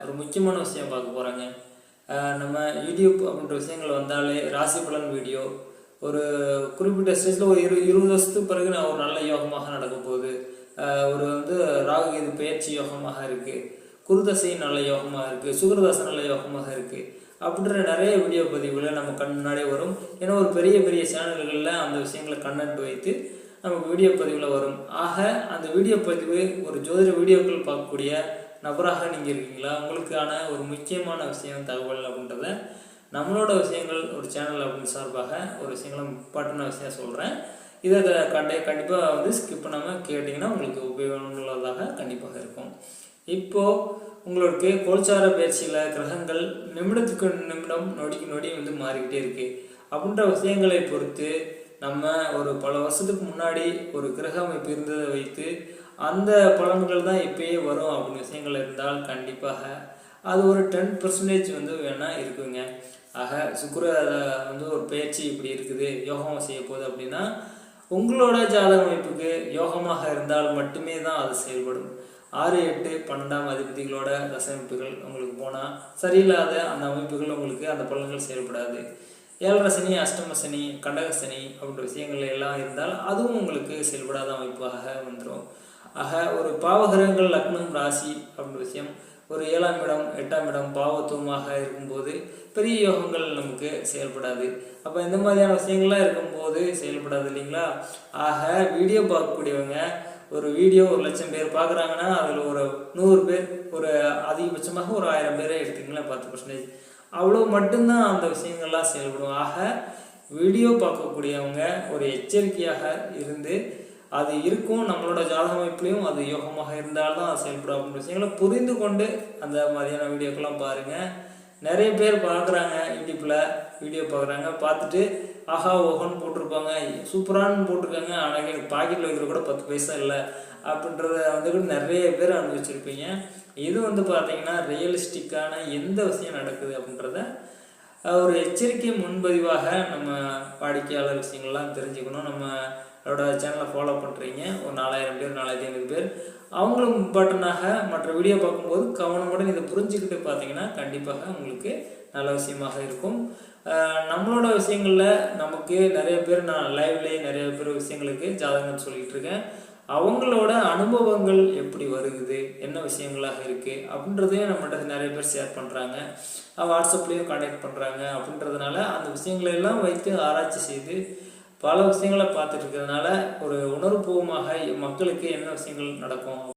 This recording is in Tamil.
ஒரு முக்கியமான விஷயம் பார்க்க போகிறாங்க நம்ம யூடியூப் அப்படின்ற விஷயங்கள் வந்தாலே ராசி பலன் வீடியோ ஒரு குறிப்பிட்ட ஸ்டேஜில் ஒரு இரு இருபது வருஷத்துக்கு பிறகு நான் ஒரு நல்ல யோகமாக நடக்க போகுது ஒரு வந்து ராகு இது பயிற்சி யோகமாக இருக்குது குருதசை நல்ல யோகமாக இருக்குது சுகரதாசை நல்ல யோகமாக இருக்குது அப்படின்ற நிறைய வீடியோ பதிவுகளை நம்ம கண் முன்னாடியே வரும். ஏன்னா ஒரு பெரிய பெரிய சேனல்களில் அந்த விஷயங்களை கண்டென்ட் வைத்து நமக்கு வீடியோ பதிவில் வரும். ஆக அந்த வீடியோ பதிவு ஒரு ஜோதிட வீடியோக்கள் பார்க்கக்கூடிய நபராக நீங்கள் இருக்கீங்களா? உங்களுக்கான ஒரு முக்கியமான விஷயம் தகவல் அப்படின்றத நம்மளோட விஷயங்கள் ஒரு சேனல் அப்படின்னு சார்பாக ஒரு விஷயங்களை இம்பார்ட்டண்டான விஷயம் சொல்கிறேன் இதை க- கண்ட கண்டிப்பாக வந்து ஸ்கிப் பண்ணாமல் கேட்டிங்கன்னா உங்களுக்கு உபயோகமுள்ளதாக கண்டிப்பாக இருக்கும். இப்போது உங்களுக்கு கோல்சார பயிற்சியில் கிரகங்கள் நிமிடத்துக்கு நிமிடம் நொடிக்கு நொடி வந்து மாறிக்கிட்டே இருக்குது அப்படின்ற விஷயங்களை பொறுத்து நம்ம ஒரு பல வருஷத்துக்கு முன்னாடி ஒரு கிரக அமைப்பு இருந்ததை வைத்து அந்த பலன்கள் தான் இப்பயே வரும் அப்படின்னு விஷயங்கள் இருந்தால் கண்டிப்பாக அது ஒரு டென் பர்சன்டேஜ் வந்து வேணால் இருக்குங்க. ஆக சுக்கர வந்து ஒரு பயிற்சி இப்படி இருக்குது யோகம் செய்ய போகுது அப்படின்னா உங்களோட ஜாதக அமைப்புக்கு யோகமாக இருந்தால் மட்டுமே தான் அது செயல்படும். ஆறு எட்டு பன்னெண்டாம் அதிபதிகளோட தசமைப்புகள் உங்களுக்கு போனால் சரியில்லாத அந்த அமைப்புகள் உங்களுக்கு அந்த பலன்கள் செயல்படாது. ஏழரை சனி அஷ்டம சனி கடக சனி அப்படின்ற விஷயங்கள் எல்லாம் இருந்தால் அதுவும் உங்களுக்கு செயல்படாத அமைப்பாக வந்துடும் ஆக ஒரு பாவகிரகங்கள் லக்னம் ராசி அப்படின்ற விஷயம் ஒரு ஏழாம் இடம் எட்டாம் இடம் பாவத்துவமாக இருக்கும்போது பெரிய யோகங்கள் நமக்கு செயல்படாது. அப்போ இந்த மாதிரியான விஷயங்கள்லாம் இருக்கும்போது செயல்படாது இல்லைங்களா? ஆக வீடியோ பார்க்கக்கூடியவங்க ஒரு வீடியோ ஒரு லட்சம் பேர் பார்க்குறாங்கன்னா அதில் ஒரு நூறு பேர் ஒரு அதிகபட்சமாக ஒரு ஆயிரம் பேரை எடுத்துக்கலாம் பத்து பர்சன்டேஜ் அவ்வளோ மட்டும்தான் அந்த விஷயங்கள்லாம் செயல்படும். ஆக வீடியோ பார்க்கக்கூடியவங்க ஒரு எச்சரிக்கையாக இருந்து அது இருக்கும் நம்மளோட ஜாதக அமைப்புலையும் அது யோகமாக இருந்தால்தான் அது செயல்படும் அப்படின்ற விஷயங்களை புரிந்து கொண்டு அந்த மாதிரியான வீடியோக்கெல்லாம் பாருங்கள் நிறைய பேர் பார்க்குறாங்க யூடியூப்பில் வீடியோ பார்க்குறாங்க. பார்த்துட்டு ஆஹா ஓஹோன்னு போட்டிருப்பாங்க. சூப்பரானு போட்டிருக்காங்க. ஆனால் எனக்கு பாக்கெட்டில் வைக்கிற கூட பத்து பைசா இல்லை. அப்படின்றத வந்து கூட நிறைய பேர் அனுபவிச்சிருப்பீங்க. இது வந்து பார்த்தீங்கன்னா ரியலிஸ்டிக்கான எந்த விஷயம் நடக்குது அப்படின்றத ஒரு எச்சரிக்கை முன்பதிவாக நம்ம வாடிக்கையாளர் விஷயங்கள்லாம் தெரிஞ்சுக்கணும். நம்ம அவரோட சேனலை ஃபாலோ பண்ணுறீங்க ஒரு நாலாயிரம் பேர் நாலாயிரத்தி ஐநூறு பேர். அவங்களும் இம்பார்ட்டண்டாக மற்ற வீடியோ பார்க்கும்போது கவனமுடன் இதை புரிஞ்சுக்கிட்டு பார்த்தீங்கன்னா கண்டிப்பாக உங்களுக்கு நல்ல விஷயமாக இருக்கும். நம்மளோட விஷயங்களில் நமக்கு நிறைய பேர் நான் லைவ்லேயே நிறைய பேர் விஷயங்களுக்கு ஜாதகம் சொல்லிகிட்டு இருக்கேன். அவங்களோட அனுபவங்கள் எப்படி வருகுது? என்ன விஷயங்களாக இருக்குது அப்படின்றதையும் நம்மகிட்ட நிறைய பேர் ஷேர் பண்ணுறாங்க வாட்ஸ்அப்லேயும் கான்டாக்ட் பண்ணுறாங்க அப்படின்றதுனால அந்த விஷயங்களை எல்லாம் வைத்து ஆராய்ச்சி செய்து பல விஷயங்களை பார்த்துட்டு இருக்கிறதுனால ஒரு உணர்வுபூர்வமாக மக்களுக்கு என்ன விஷயங்கள் நடக்கும்?